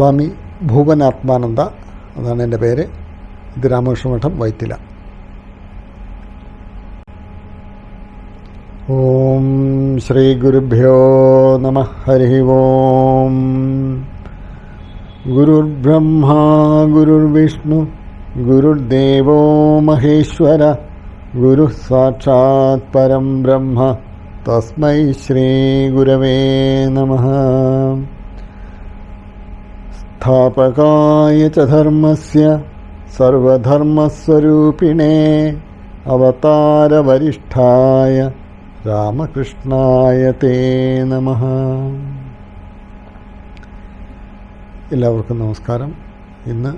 സ്വാമി ഭൂപനാത്മാനന്ദ അതാണ് എന്റെ പേര്. ഇത് രാമകൃഷ്ണ മഠം വൈറ്റില ഓം ശ്രീ ഗുരുഭ്യോ നമ. ഹരി ഓം. ഗുരുർബ്രഹ്മ ഗുരുർവിഷ്ണു ഗുരുദേവോ മഹേശ്വര ഗുരു സാക്ഷാത് പരം ബ്രഹ്മ. തസ്മൈ ശ്രീ ഗുരവേ സ്ഥാപകായ ച ധർമ്മസ്യ സർവധർമ്മസ്വരൂപിണേ അവതാരവരിഷ്ഠായ രാമകൃഷ്ണായ തേ നമ എല്ലാവർക്കും നമസ്കാരം. ഇന്ന്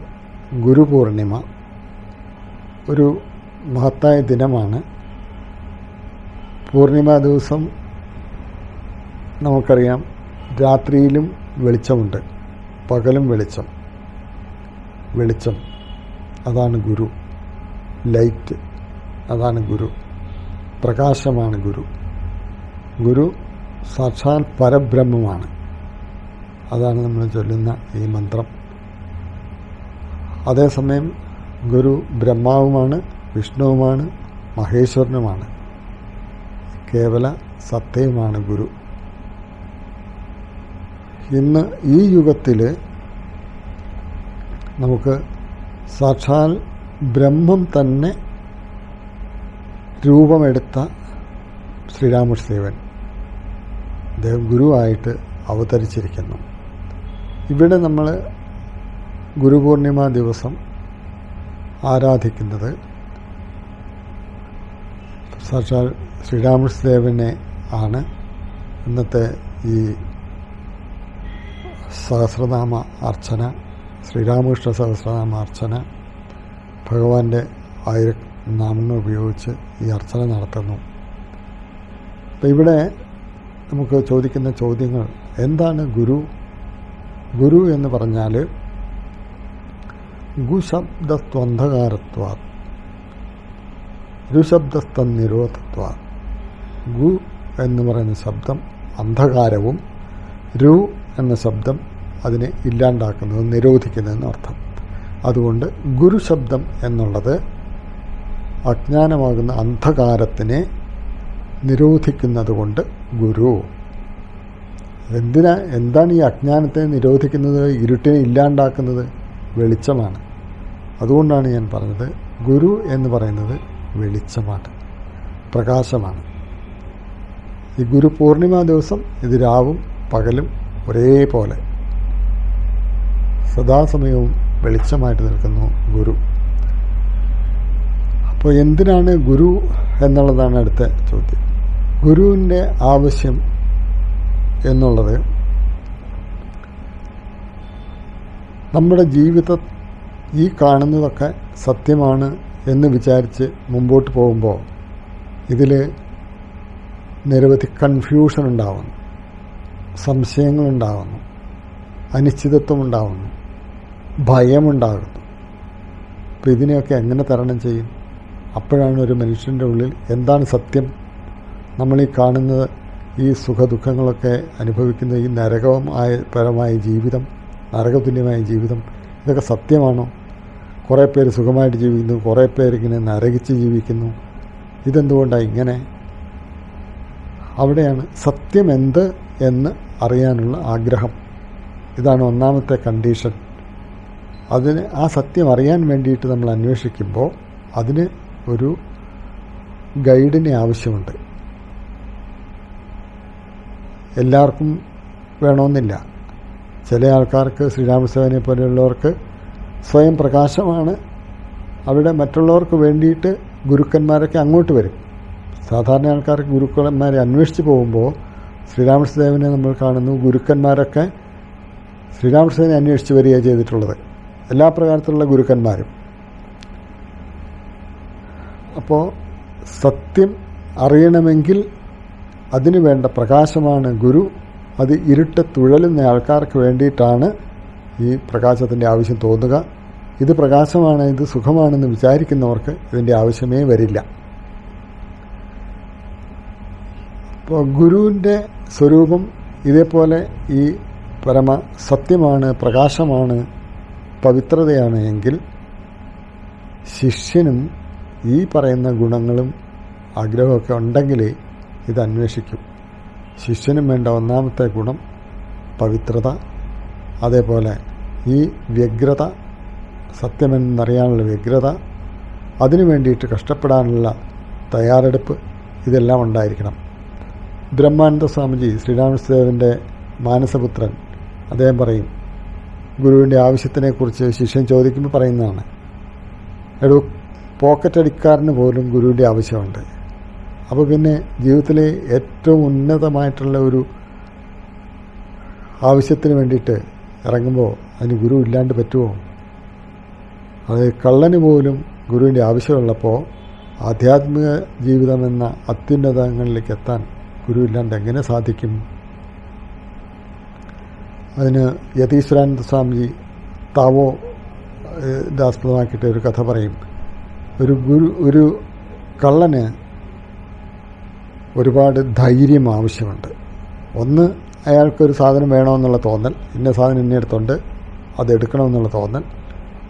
ഗുരുപൂർണിമ. ഒരു മഹത്തായ ദിനമാണ്. പൂർണിമ ദിവസം നമുക്കറിയാം രാത്രിയിലും വെളിച്ചമുണ്ട്. പകലും വെളിച്ചം. വെളിച്ചം. അതാണ് ഗുരു. ലൈറ്റ്. അതാണ് ഗുരു. പ്രകാശമാണ് ഗുരു. ഗുരു സാക്ഷാൽ പരബ്രഹ്മമാണ്. അതാണ് നമ്മൾ ചൊല്ലുന്ന ഈ മന്ത്രം. അതേസമയം ഗുരു ബ്രഹ്മാവുമാണ് വിഷ്ണുവുമാണ് മഹേശ്വരനുമാണ്. കേവല സത്യവുമാണ് ഗുരു. ഇന്ന് ഈ യുഗത്തിൽ നമുക്ക് സാക്ഷാൽ ബ്രഹ്മം തന്നെ രൂപമെടുത്ത ശ്രീരാമകൃഷ്ണദേവൻ. അദ്ദേഹം ഗുരുവായിട്ട് അവതരിച്ചിരിക്കുന്നു. ഇവിടെ നമ്മൾ ഗുരുപൂർണിമ ദിവസം ആരാധിക്കുന്നത് സാക്ഷാൽ ശ്രീരാമകൃഷ്ണദേവനെ ആണ്. ഇന്നത്തെ ഈ സഹസ്രനാമ അർച്ചന ശ്രീരാമകൃഷ്ണ സഹസ്രനാമ അർച്ചന. ഭഗവാന്റെ ആയിര നാമങ്ങൾ ഉപയോഗിച്ച് ഈ അർച്ചന നടത്തുന്നു. അപ്പം ഇവിടെ നമുക്ക് ചോദിക്കുന്ന ചോദ്യങ്ങൾ എന്താണ് ഗുരു? ഗുരു എന്ന് പറഞ്ഞാൽ ഗുശബ്ദസ്ത്വന്ധകാരത്വ രുശബ്ദസ്തനിരോധത്വ ഗു എന്ന് പറയുന്ന ശബ്ദം അന്ധകാരവും രു എന്ന ശബ്ദം അതിനെ ഇല്ലാണ്ടാക്കുന്നത് നിരോധിക്കുന്നതെന്ന് അർത്ഥം. അതുകൊണ്ട് ഗുരുശബ്ദം എന്നുള്ളത് അജ്ഞാനമാകുന്ന അന്ധകാരത്തിനെ നിരോധിക്കുന്നത് കൊണ്ട് ഗുരു. എന്തിനാ എന്താണ് ഈ അജ്ഞാനത്തെ നിരോധിക്കുന്നത് ഇരുട്ടിനെ ഇല്ലാണ്ടാക്കുന്നത്? വെളിച്ചമാണ്. അതുകൊണ്ടാണ് ഞാൻ പറഞ്ഞത് ഗുരു എന്ന് പറയുന്നത് വെളിച്ചമാണ് പ്രകാശമാണ്. ഈ ഗുരു പൂർണിമ ദിവസം ഇത് രാവും പകലും ഒരേപോലെ സദാസമയവും വെളിച്ചമായിട്ട് നിൽക്കുന്നു ഗുരു. അപ്പോൾ എന്തിനാണ് ഗുരു എന്നുള്ളതാണ് അടുത്ത ചോദ്യം. ഗുരുവിന്റെ ആവശ്യം എന്നുള്ളത് നമ്മുടെ ജീവിത ഈ കാണുന്നതൊക്കെ സത്യമാണ് എന്ന് വിചാരിച്ച് മുമ്പോട്ട് പോകുമ്പോൾ ഇതിൽ നിരവധി കൺഫ്യൂഷൻ ഉണ്ടാവുന്നു. സംശയങ്ങളുണ്ടാവുന്നു. അനിശ്ചിതത്വം ഉണ്ടാവുന്നു ഭയമുണ്ടാകുന്നു അപ്പോൾ ഇതിനെയൊക്കെ എങ്ങനെ തരണം ചെയ്യും? അപ്പോഴാണ് ഒരു മനുഷ്യന്റെ ഉള്ളിൽ എന്താണ് സത്യം? നമ്മൾ ഈ കാണുന്നത് ഈ സുഖദുഃഖങ്ങളൊക്കെ അനുഭവിക്കുന്ന ഈ നരകമായ പരമായ ജീവിതം നരകതുല്യമായ ജീവിതം ഇതൊക്കെ സത്യമാണോ? കുറേ പേര് സുഖമായിട്ട് ജീവിക്കുന്നു കുറേ പേരിങ്ങനെ നരകിച്ച് ജീവിക്കുന്നു. ഇതെന്തുകൊണ്ടാണ് ഇങ്ങനെ? അവിടെയാണ് സത്യം എന്ത് എന്ന് അറിയാനുള്ള ആഗ്രഹം. ഇതാണ് ഒന്നാമത്തെ കണ്ടീഷൻ അതിന് ആ സത്യം അറിയാൻ വേണ്ടിയിട്ട് നമ്മൾ അന്വേഷിക്കുമ്പോൾ അതിന് ഒരു ഗൈഡിനെ ആവശ്യമുണ്ട്. എല്ലാവർക്കും വേണമെന്നില്ല. ചില ആൾക്കാർക്ക് ശ്രീരാമസേവനെ പോലെയുള്ളവർക്ക് സ്വയം പ്രകാശമാണ്. അവിടെ മറ്റുള്ളവർക്ക് വേണ്ടിയിട്ട് ഗുരുക്കന്മാരൊക്കെ അങ്ങോട്ട് വരും. സാധാരണ ആൾക്കാർ ഗുരുക്കന്മാരെ അന്വേഷിച്ച് പോകുമ്പോൾ ശ്രീരാമകൃഷ്ണദേവനെ നമ്മൾ കാണുന്നു. ഗുരുക്കന്മാരൊക്കെ ശ്രീരാമകൃഷ്ണനെ അന്വേഷിച്ച് വരികയാണ് ചെയ്തിട്ടുള്ളത്. എല്ലാ പ്രകാരത്തിലുള്ള ഗുരുക്കന്മാരും. അപ്പോൾ സത്യം അറിയണമെങ്കിൽ അതിനു വേണ്ട പ്രകാശമാണ് ഗുരു. അത് ഇരുട്ട് തുഴലുന്ന ആൾക്കാർക്ക് വേണ്ടിയിട്ടാണ് ഈ പ്രകാശത്തിന്റെ ആവശ്യം തോന്നുക. ഇത് പ്രകാശമാണ് ഇത് സുഖമാണെന്ന് വിചാരിക്കുന്നവർക്ക് ഇതിന്റെ ആവശ്യമേ വരില്ല. അപ്പോൾ ഗുരുവിന്റെ സ്വരൂപം ഇതേപോലെ ഈ പരമ സത്യമാണ് പ്രകാശമാണ് പവിത്രതയാണ് എങ്കിൽ ശിഷ്യനും ഈ പറയുന്ന ഗുണങ്ങളും ആഗ്രഹമൊക്കെ ഉണ്ടെങ്കിലേ ഇത് അന്വേഷിക്കും. ശിഷ്യനും വേണ്ട ഒന്നാമത്തെ ഗുണം പവിത്രത. അതേപോലെ ഈ വ്യഗ്രത സത്യമെന്നറിയാനുള്ള വ്യഗ്രത അതിനു വേണ്ടിയിട്ട് കഷ്ടപ്പെടാനുള്ള തയ്യാറെടുപ്പ് ഇതെല്ലാം ഉണ്ടായിരിക്കണം. ബ്രഹ്മാനന്ദ സ്വാമിജി ശ്രീരാമദേവന്റെ മാനസപുത്രൻ. അദ്ദേഹം പറയും ഗുരുവിന്റെ ആവശ്യത്തിനെക്കുറിച്ച് ശിഷ്യൻ ചോദിക്കുമ്പോൾ പറയുന്നതാണ് എടോ പോക്കറ്റ് അടിക്കാരന് പോലും ഗുരുവിന്റെ ആവശ്യമുണ്ട്. അപ്പോൾ പിന്നെ ജീവിതത്തിലെ ഏറ്റവും ഉന്നതമായിട്ടുള്ള ഒരു ആവശ്യത്തിന് വേണ്ടിയിട്ട് ഇറങ്ങുമ്പോൾ അതിന് ഗുരു ഇല്ലാണ്ട് പറ്റുമോ അത് കള്ളന് പോലും ഗുരുവിന്റെ ആവശ്യമുള്ളപ്പോൾ ആധ്യാത്മിക ജീവിതമെന്ന അത്യുന്നതങ്ങളിലേക്ക് എത്താൻ ഗുരു ഇല്ലാണ്ട് എങ്ങനെ സാധിക്കും? അതിന് യതീശ്വരാനന്ദ സ്വാമിജി താവോ ഇതാസ്പദമാക്കിയിട്ട് ഒരു കഥ പറയും. ഒരു ഗുരു ഒരു കള്ളന് ഒരുപാട് ധൈര്യം ആവശ്യമുണ്ട്. ഒന്ന് അയാൾക്കൊരു സാധനം വേണമെന്നുള്ള തോന്നൽ ഇന്ന സാധനം ഇന്ന അടുത്തുണ്ട് അത് എടുക്കണമെന്നുള്ള തോന്നൽ.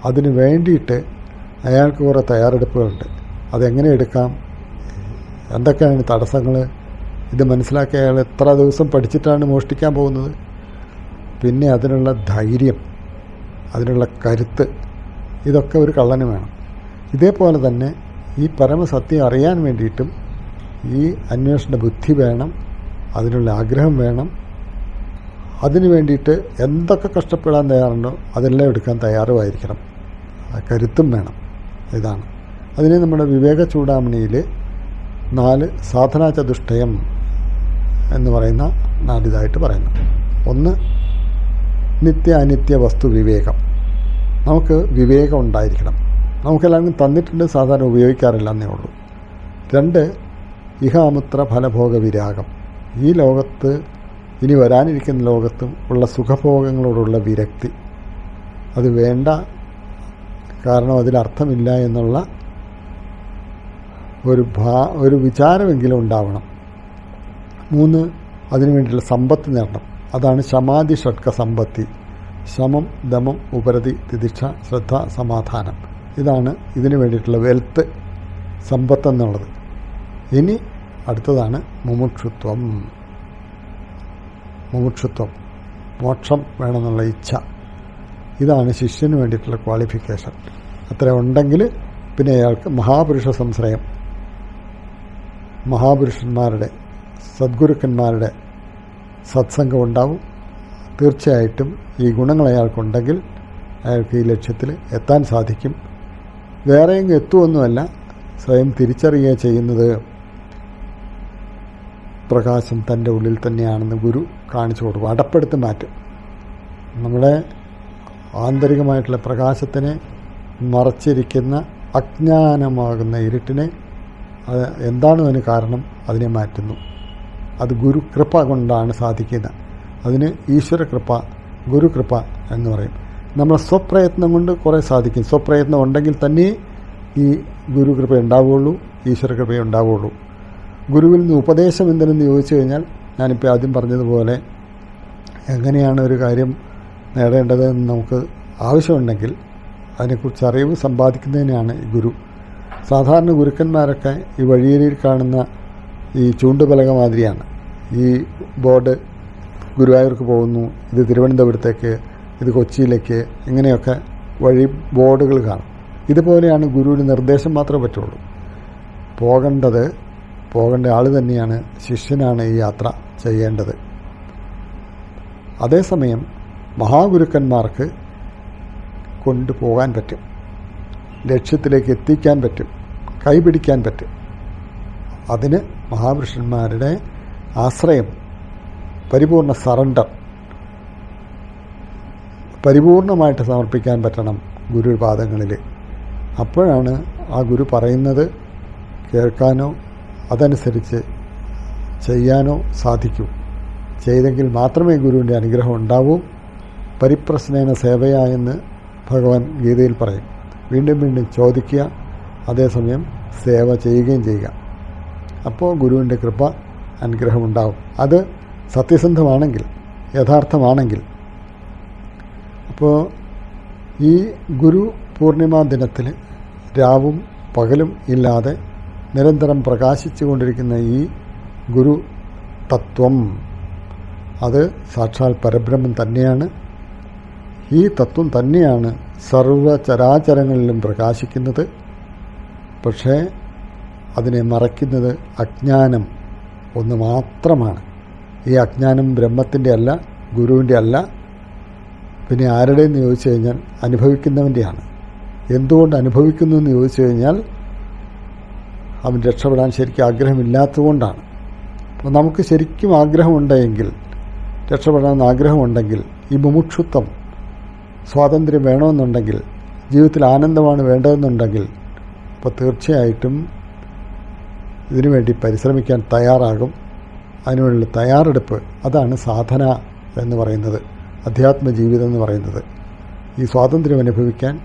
അതിന് വേണ്ടിയിട്ട് അയാൾക്ക് കുറേ തയ്യാറെടുപ്പുകളുണ്ട്. അതെങ്ങനെ എടുക്കാം? എന്തൊക്കെയാണ് തടസ്സങ്ങൾ ഇത് മനസ്സിലാക്കി അയാൾ എത്ര ദിവസം പഠിച്ചിട്ടാണ് മോഷ്ടിക്കാൻ പോകുന്നത്? പിന്നെ അതിനുള്ള ധൈര്യം അതിനുള്ള കരുത്ത് ഇതൊക്കെ ഒരു കള്ളന് വേണം. ഇതേപോലെ തന്നെ ഈ പരമസത്യം അറിയാൻ വേണ്ടിയിട്ടും ഈ അന്വേഷണ ബുദ്ധി വേണം അതിനുള്ള ആഗ്രഹം വേണം. അതിനു വേണ്ടിയിട്ട് എന്തൊക്കെ കഷ്ടപ്പെടാൻ തയ്യാറുണ്ടോ അതെല്ലാം എടുക്കാൻ തയ്യാറുമായിരിക്കണം. കരുത്തും വേണം. ഇതാണ്. അതിനെ നമ്മുടെ വിവേക ചൂടാമണിയിൽ നാല് സാധനാ ചതുഷ്ടയം എന്ന് പറയുന്ന നാലിതായിട്ട് പറയുന്നു. ഒന്ന് നിത്യ അനിത്യ വസ്തു വിവേകം. നമുക്ക് വിവേകം ഉണ്ടായിരിക്കണം. നമുക്കെല്ലാവർക്കും തന്നിട്ടുണ്ട് സാധാരണ ഉപയോഗിക്കാറില്ല എന്നേ ഉള്ളൂ. രണ്ട് ഇഹാമുത്ര ഫലഭോഗ വിരാഗം. ഈ ലോകത്ത് ഇനി വരാനിരിക്കുന്ന ലോകത്തും ഉള്ള സുഖഭോഗങ്ങളോടുള്ള വിരക്തി. അത് വേണ്ട കാരണം അതിലർത്ഥമില്ല എന്നുള്ള ഒരു ഭാ ഒരു വിചാരമെങ്കിലും ഉണ്ടാവണം. മൂന്ന് അതിനു വേണ്ടിയുള്ള സമ്പത്ത് നേടണം. അതാണ് ശമാധി ഷഡ്ക സമ്പത്തി. ശമം ദമം ഉപരതി തിദിക്ഷ ശ്രദ്ധ സമാധാനം. ഇതാണ് ഇതിനു വേണ്ടിയിട്ടുള്ള വെൽത്ത് സമ്പത്ത് എന്നുള്ളത് ഇനി അടുത്തതാണ് മുമുക്ഷുത്വം. മുമുക്ഷുത്വം. മോക്ഷം വേണമെന്നുള്ള ഇച്ഛ. ഇതാണ് ശിഷ്യന് വേണ്ടിയിട്ടുള്ള ക്വാളിഫിക്കേഷൻ അത്ര ഉണ്ടെങ്കിൽ പിന്നെ അയാൾക്ക് മഹാപുരുഷ സംശ്രയം. മഹാപുരുഷന്മാരുടെ സദ്ഗുരുക്കന്മാരുടെ സത്സംഗം ഉണ്ടാവും തീർച്ചയായിട്ടും ഈ ഗുണങ്ങൾ അയാൾക്കുണ്ടെങ്കിൽ അയാൾക്ക് ഈ ലക്ഷ്യത്തിൽ എത്താൻ സാധിക്കും. വേറെയെങ്കിലും എത്തുമൊന്നുമല്ല സ്വയം തിരിച്ചറിയുക ചെയ്യുന്നത് പ്രകാശം തന്റെ ഉള്ളിൽ തന്നെയാണെന്ന് ഗുരു കാണിച്ചു കൊടുക്കും. അടപ്പെടുത്ത് മാറ്റും. നമ്മുടെ ആന്തരികമായിട്ടുള്ള പ്രകാശത്തിനെ മറച്ചിരിക്കുന്ന അജ്ഞാനമാകുന്ന ഇരുട്ടിനെ അത് എന്താണ് അതിന് കാരണം അതിനെ മാറ്റുന്നു. അത് ഗുരുകൃപ കൊണ്ടാണ് സാധിക്കുന്നത്. അതിന് ഈശ്വരകൃപ ഗുരുകൃപ എന്ന് പറയും. നമ്മൾ സ്വപ്രയത്നം കൊണ്ട് കുറേ സാധിക്കും. സ്വപ്രയത്നം ഉണ്ടെങ്കിൽ തന്നെ ഈ ഗുരുകൃപ ഉണ്ടാവുകയുള്ളൂ ഈശ്വരകൃപ ഉണ്ടാവുകയുള്ളൂ ഗുരുവിൽ നിന്ന് ഉപദേശം എന്തിനെന്ന് ചോദിച്ചു കഴിഞ്ഞാൽ ഞാനിപ്പോൾ ആദ്യം പറഞ്ഞതുപോലെ എങ്ങനെയാണ് ഒരു കാര്യം നേടേണ്ടതെന്ന് നമുക്ക് ആവശ്യമുണ്ടെങ്കിൽ അതിനെക്കുറിച്ച് അറിവ് സമ്പാദിക്കുന്നതിനാണ് ഗുരു. സാധാരണ ഗുരുക്കന്മാരൊക്കെ ഈ വഴിയിൽ കാണുന്ന ഈ ചൂണ്ടുപലക മാതിരിയാണ്. ഈ ബോർഡ് ഗുരുവായൂർക്ക് പോകുന്നു ഇത് തിരുവനന്തപുരത്തേക്ക് ഇത് കൊച്ചിയിലേക്ക് ഇങ്ങനെയൊക്കെ വഴി ബോർഡുകൾ കാണും. ഇതുപോലെയാണ് ഗുരുവിന് നിർദ്ദേശം മാത്രമേ പറ്റുള്ളൂ. പോകേണ്ടത് പോകേണ്ട ആൾ തന്നെയാണ് ശിഷ്യനാണ് ഈ യാത്ര ചെയ്യേണ്ടത്. അതേസമയം മഹാഗുരുക്കന്മാർക്ക് കൊണ്ടുപോകാൻ പറ്റും. ലക്ഷ്യത്തിലേക്ക് എത്തിക്കാൻ പറ്റും. കൈപിടിക്കാൻ പറ്റും. അതിന് മഹാപുരുഷന്മാരുടെ ആശ്രയം പരിപൂർണ സറണ്ടർ. പരിപൂർണമായിട്ട് സമർപ്പിക്കാൻ പറ്റണം ഗുരുപാദങ്ങളിൽ അപ്പോഴാണ് ആ ഗുരു പറയുന്നത് കേൾക്കാനോ അതനുസരിച്ച് ചെയ്യാനോ സാധിക്കൂ. ചെയ്തെങ്കിൽ മാത്രമേ ഗുരുവിന്റെ അനുഗ്രഹം ഉണ്ടാവൂ. പരിപ്രശ്നേന സേവയായെന്ന് ഭഗവാൻ ഗീതയിൽ പറയും. വീണ്ടും വീണ്ടും ചോദിക്കുക അതേസമയം സേവ ചെയ്യുകയും ചെയ്യുക. അപ്പോൾ ഗുരുവിന്റെ കൃപ അനുഗ്രഹമുണ്ടാവും. അത് സത്യസന്ധമാണെങ്കിൽ യഥാർത്ഥമാണെങ്കിൽ. അപ്പോൾ ഈ ഗുരു പൂർണിമ ദിനത്തിൽ രാവും പകലും ഇല്ലാതെ നിരന്തരം പ്രകാശിച്ചു കൊണ്ടിരിക്കുന്ന ഈ ഗുരു തത്വം അത് സാക്ഷാൽ പരബ്രഹ്മം തന്നെയാണ്. ഈ തത്വം തന്നെയാണ് സർവചരാചരങ്ങളിലും പ്രകാശിക്കുന്നത്. പക്ഷേ അതിനെ മറയ്ക്കുന്നത് അജ്ഞാനം ഒന്ന് മാത്രമാണ്. ഈ അജ്ഞാനം ബ്രഹ്മത്തിന്റെ അല്ല ഗുരുവിന്റെ അല്ല. പിന്നെ ആരുടെയെന്ന് ചോദിച്ചു കഴിഞ്ഞാൽ അനുഭവിക്കുന്നവന്റെയാണ് എന്തുകൊണ്ട് അനുഭവിക്കുന്നു എന്ന് ചോദിച്ചു കഴിഞ്ഞാൽ അവൻ രക്ഷപ്പെടാൻ ശരിക്കും ആഗ്രഹമില്ലാത്തതുകൊണ്ടാണ്. അപ്പോൾ നമുക്ക് ശരിക്കും ആഗ്രഹമുണ്ടെങ്കിൽ രക്ഷപ്പെടാൻ ആഗ്രഹമുണ്ടെങ്കിൽ ഈ മുമുക്ഷുത്വം സ്വാതന്ത്ര്യം വേണമെന്നുണ്ടെങ്കിൽ ജീവിതത്തിൽ ആനന്ദമാണ് വേണ്ടതെന്നുണ്ടെങ്കിൽ അപ്പോൾ തീർച്ചയായിട്ടും ഇതിനുവേണ്ടി പരിശ്രമിക്കാൻ തയ്യാറാകും. അതിനുള്ള തയ്യാറെടുപ്പ് അതാണ് സാധന എന്ന് പറയുന്നത് അധ്യാത്മ ജീവിതം എന്ന് പറയുന്നത്. ഈ സ്വാതന്ത്ര്യം അനുഭവിക്കാൻ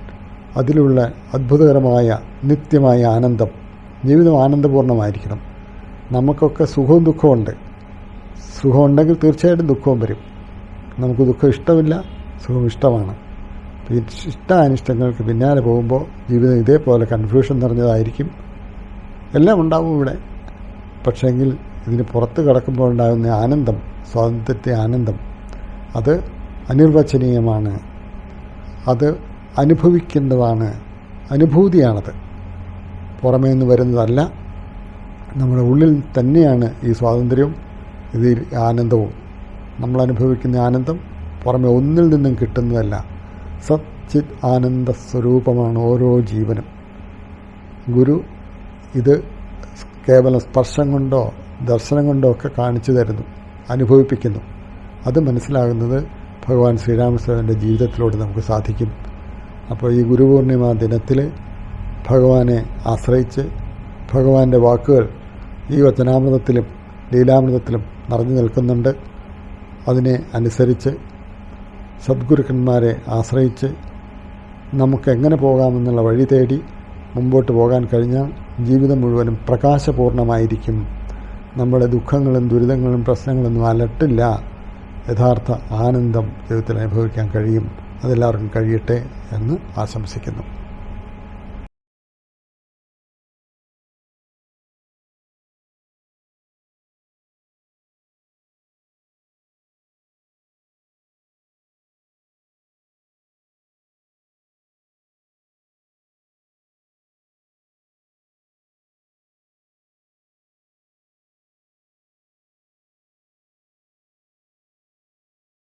അതിലുള്ള അത്ഭുതകരമായ നിത്യമായ ആനന്ദം ജീവിതം ആനന്ദപൂർണമായിരിക്കണം നമുക്കൊക്കെ സുഖവും ദുഃഖവും ഉണ്ട്. സുഖമുണ്ടെങ്കിൽ തീർച്ചയായിട്ടും ദുഃഖവും വരും. നമുക്ക് ദുഃഖം ഇഷ്ടമില്ല സുഖം ഇഷ്ടമാണ്. ഈ ഇഷ്ടാനിഷ്ടങ്ങൾക്ക് പിന്നാലെ പോകുമ്പോൾ ജീവിതം ഇതേപോലെ കൺഫ്യൂഷൻ നിറഞ്ഞതായിരിക്കും. എല്ലാം ഉണ്ടാവും ഇവിടെ. പക്ഷേങ്കിൽ ഇതിന് പുറത്ത് കിടക്കുമ്പോൾ ഉണ്ടാകുന്ന ആനന്ദം സ്വാതന്ത്ര്യത്തെ ആനന്ദം അത് അനിർവചനീയമാണ്. അത് അനുഭവിക്കുന്നതാണ് അനുഭൂതിയാണത്. പുറമേ നിന്ന് വരുന്നതല്ല. നമ്മുടെ ഉള്ളിൽ തന്നെയാണ് ഈ സ്വാതന്ത്ര്യവും ഇത് ആനന്ദവും. നമ്മൾ അനുഭവിക്കുന്ന ആനന്ദം പുറമെ ഒന്നിൽ നിന്നും കിട്ടുന്നതല്ല. സച്ചിത് ആനന്ദ സ്വരൂപമാണ് ഓരോ ജീവനും. ഗുരു ഇത് കേവലം സ്പർശം കൊണ്ടോ ദർശനം കൊണ്ടോ ഒക്കെ കാണിച്ചു തരുന്നു അനുഭവിപ്പിക്കുന്നു. അത് മനസ്സിലാകുന്നത് ഭഗവാൻ ശ്രീരാമസ്വാമിന്റെ ജീവിതത്തിലൂടെ നമുക്ക് സാധിക്കും. അപ്പോൾ ഈ ഗുരുപൂർണിമ ദിനത്തിൽ ഭഗവാനെ ആശ്രയിച്ച് ഭഗവാന്റെ വാക്കുകൾ ഈ വചനാമൃതത്തിലും ലീലാമൃതത്തിലും നിറഞ്ഞു നിൽക്കുന്നുണ്ട്. അതിനെ അനുസരിച്ച് സദ്ഗുരുക്കന്മാരെ ആശ്രയിച്ച് നമുക്ക് എങ്ങനെ പോകാമെന്നുള്ള വഴി തേടി മുമ്പോട്ട് പോകാൻ കഴിഞ്ഞാൽ ജീവിതം മുഴുവനും പ്രകാശപൂർണമായിരിക്കും. നമ്മുടെ ദുഃഖങ്ങളും ദുരിതങ്ങളും പ്രശ്നങ്ങളൊന്നും അലട്ടില്ല. യഥാർത്ഥ ആനന്ദം ജീവിതത്തിൽ അനുഭവിക്കാൻ കഴിയും. അതെല്ലാവർക്കും കഴിയട്ടെ എന്ന് ആശംസിക്കുന്നു.